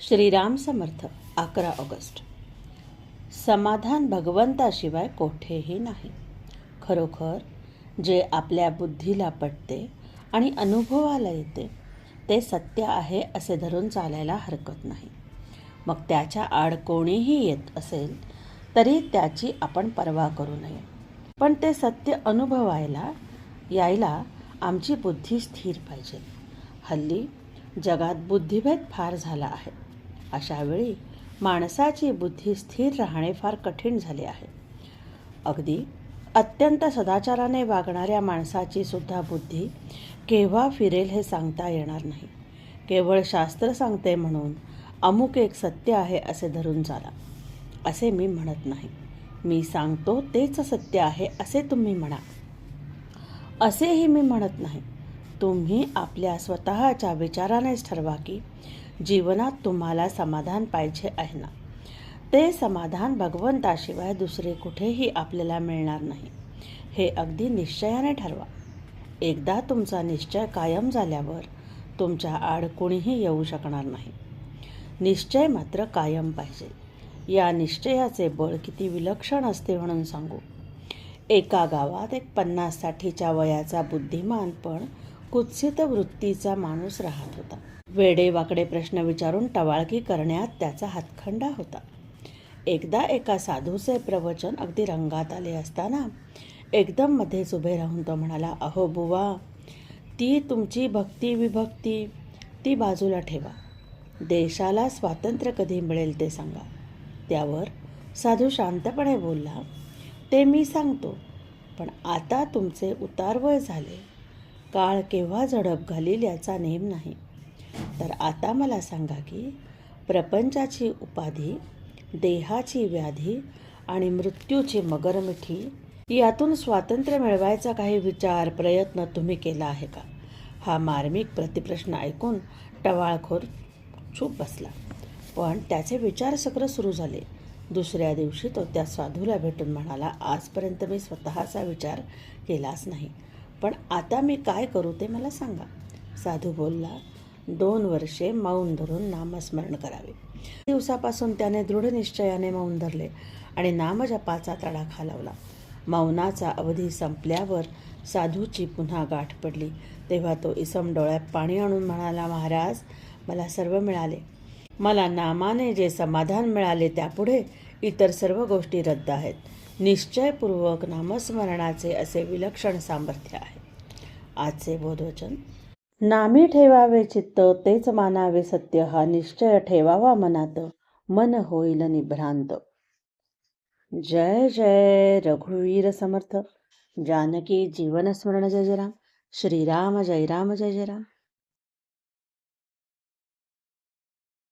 श्रीराम समर्थ अकरा ऑगस्ट. समाधान भगवंताशिवाय कोठेही नाही. खरोखर जे आपल्या बुद्धीला पटते आणि अनुभवाला येते ते सत्य आहे असे धरून चालायला हरकत नाही. मग त्याच्या आड कोणीही येत असेल तरी त्याची आपण पर्वा करू नये. पण ते सत्य अनुभवायला यायला आमची बुद्धी स्थिर पाहिजे. हल्ली जगात बुद्धिभेद फार झाला आहे. अशावेळी माणसाची बुद्धी स्थिर राहणे फार कठीण झाले आहे. अगदी अत्यंत सदाचाराने वागणाऱ्या माणसाची सुद्धा बुद्धी केव्हा फिरेल हे सांगता येणार नाही. केवळ शास्त्र सांगते म्हणून अमुक एक सत्य आहे असे धरून चाला. असे मी म्हणत नाही. मी सांगतो तेच सत्य आहे असे तुम्ही म्हणा. असेही मी म्हणत नाही. तुम्ही आपल्या स्वतःच्या विचारानेच ठरवा की जीवनात तुम्हाला समाधान पाहिजे आहे ना? ते समाधान भगवंताशिवाय दुसरे कुठेही आपल्याला मिळणार नाही. हे अगदी निश्चयाने ठरवा. एकदा तुमचा निश्चय कायम झाल्यावर तुमच्या आड कोणीही येऊ शकणार नाही. निश्चय मात्र कायम पाहिजे. या निश्चयाचे बळ किती विलक्षण असते म्हणून सांगू. एका गावात एक पन्नास साठीच्या वयाचा बुद्धिमान पण कुत्सित वृत्तीचा माणूस राहत होता. वेडेवाकडे प्रश्न विचारून टवाळकी करण्यात त्याचा हातखंडा होता. एकदा एका साधूचे प्रवचन अगदी रंगात आले असताना एकदम मध्येच उभे राहून तो म्हणाला अहो बुवा ती तुमची भक्ती विभक्ती ती बाजूला ठेवा. देशाला स्वातंत्र्य कधी मिळेल ते सांगा. त्यावर साधू शांतपणे बोलला ते मी सांगतो पण आता तुमचे उतारवय झाले. काळ केव्हा झडप घालील याचा नेम नाही. तर आता मला सांगा की प्रपंचाची उपाधी देहाची व्याधी आणि मृत्यूची मगरमिठी यातून स्वातंत्र्य मिळवायचा काही विचार प्रयत्न तुम्ही केला आहे का? हा मार्मिक प्रतिप्रश्न ऐकून टवाळखोर चूप बसला. पण त्याचे विचार सगळं सुरू झाले. दुसऱ्या दिवशी तो त्या साधूला भेटून म्हणाला आजपर्यंत मी स्वतःचा विचार केलाच नाही. पण आता मी काय करू ते मला सांगा. साधू बोलला दोन वर्षे मौन धरून नामस्मरण करावे. दिवसापासून त्याने दृढ निश्चयाने मौन धरले आणि नामजपाचा तडा लावला. मौनाचा अवधी संपल्यावर साधूची पुन्हा गाठ पडली. तेव्हा तो इसम डोळ्यात पाणी आणून म्हणाला महाराज मला सर्व मिळाले. मला नामाने जे समाधान मिळाले त्यापुढे इतर सर्व गोष्टी रद्द आहेत. निश्चयपूर्वक नामस्मरणाचे असे विलक्षण सामर्थ्य आहे. आजचे बोधवचन नामी ठेवावे चित्त तेच मानावे सत्य हा निश्चय ठेवावा मनात मन होईल निभ्रांत. जय जय रघुवीर समर्थ जानकी जीवन स्मरण जय जय राम श्रीराम जय राम जय जय राम.